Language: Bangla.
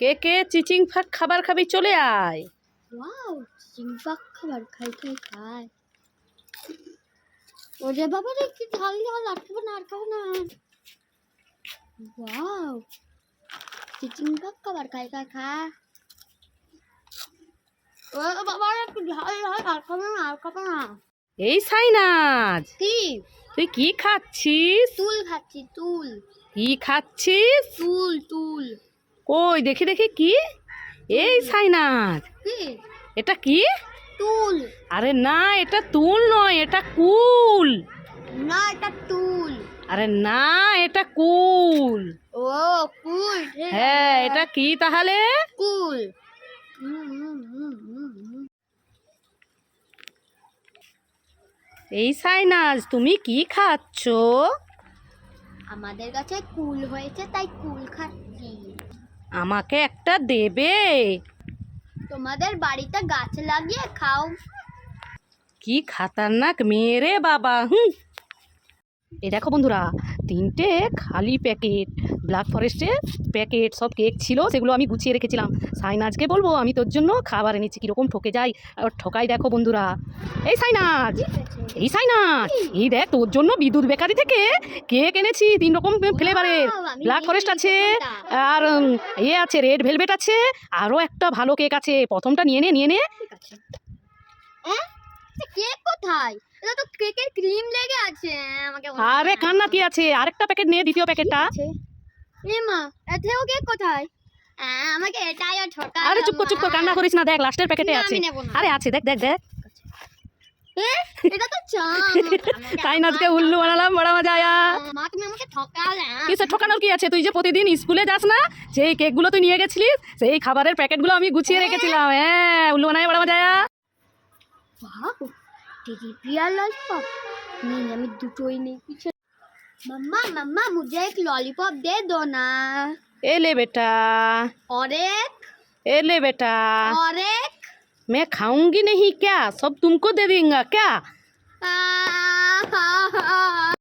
কে কে চিচিং ফাক খাবার খাবি চলে আয়। ওয়াও চিংপাক খাবার খাই খাই খাই। ওরে বাবা রে কি ঝাল ঝাল আটকাবে না আটকাবে না। ওয়াও চিংপাক খাবার খাই খাই খাই। ও বাবা রে কি ঝাল ঝাল আটকাবে না আটকাবে না। এই সাইনাজ কি? তুই কি খাচ্ছিস? তুল খাচ্ছি তুল কি খাচ্ছিস? তুল তুল কই দেখি দেখি কি? এই সাইনাথ। এটা কি? তুল। আরে না এটা তুল নয় এটা কুল। না এটা তুল। আরে না এটা কুল। ও কুল হ্যাঁ এটা কি তাহলে? কুল। এই সাইনাজ তুমি কি খাচ্ছ? আমাদের কাছে কুল হয়েছে তাই কুল খাচ্ছি। আমাকে একটা দেবে তোমাদের বাড়িতে গাছ লাগিয়ে খাও কি খাতারনাক মেয়ে রে বাবা হুম এই দেখো বন্ধুরা তিনটে খালি প্যাকেট ব্ল্যাক ফরেস্টের প্যাকেট সব কেক ছিল সেগুলো আমি গুছিয়ে রেখেছিলাম। সাইনাজকে বলব আমি তোর জন্য খাবার এনেছি কীরকম ঠকে যাই আর ঠকাই দেখো বন্ধুরা এই সাইনাজ এই সাইনাজ এই দেখ তোর জন্য বিদ্যুৎ বেকারি থেকে কেক এনেছি তিন রকম ফ্লেভারের। ব্ল্যাক ফরেস্ট আছে আর ইয়ে আছে রেড ভেলভেট আছে আরও একটা ভালো কেক আছে প্রথমটা নিয়ে নে নিয়ে নে। কোথায় এটা তো কেকের ক্রিম লেগে আছে আমাকে আরে কান্না কি আছে? আরেকটা প্যাকেট নে দ্বিতীয় প্যাকেটটা এ মা এতেও কেক কোথায়? আমাকে এটাই আর ছোটা আরে চুপ চুপ কর কান্না করিস না দেখ লাস্টের প্যাকেটে আছে। আরে আছে দেখ দেখ দেখ। এটা তো চাম। তাই না আজকে উল্লু বানালাম বড় মজা আয়া। মা তুমি আমাকে ঠকালে? কিসে ঠকানোর কি আছে? তুই যে প্রতিদিন স্কুলে যাস না সেই কেকগুলো তুই নিয়ে গেছিলিস সেই খাবারের প্যাকেটগুলো আমি গুছিয়ে রেখেছিলাম। হ্যাঁ উল্লু বানাই বড় মজা আয়া। मम्मा मम्मा मुझे एक लॉलीपॉप दे दो ना। ए ले बेटा। और एक? ए ले बेटा। और एक? मैं खाऊँगी नहीं क्या? सब तुमको दे देंगे क्या? आ,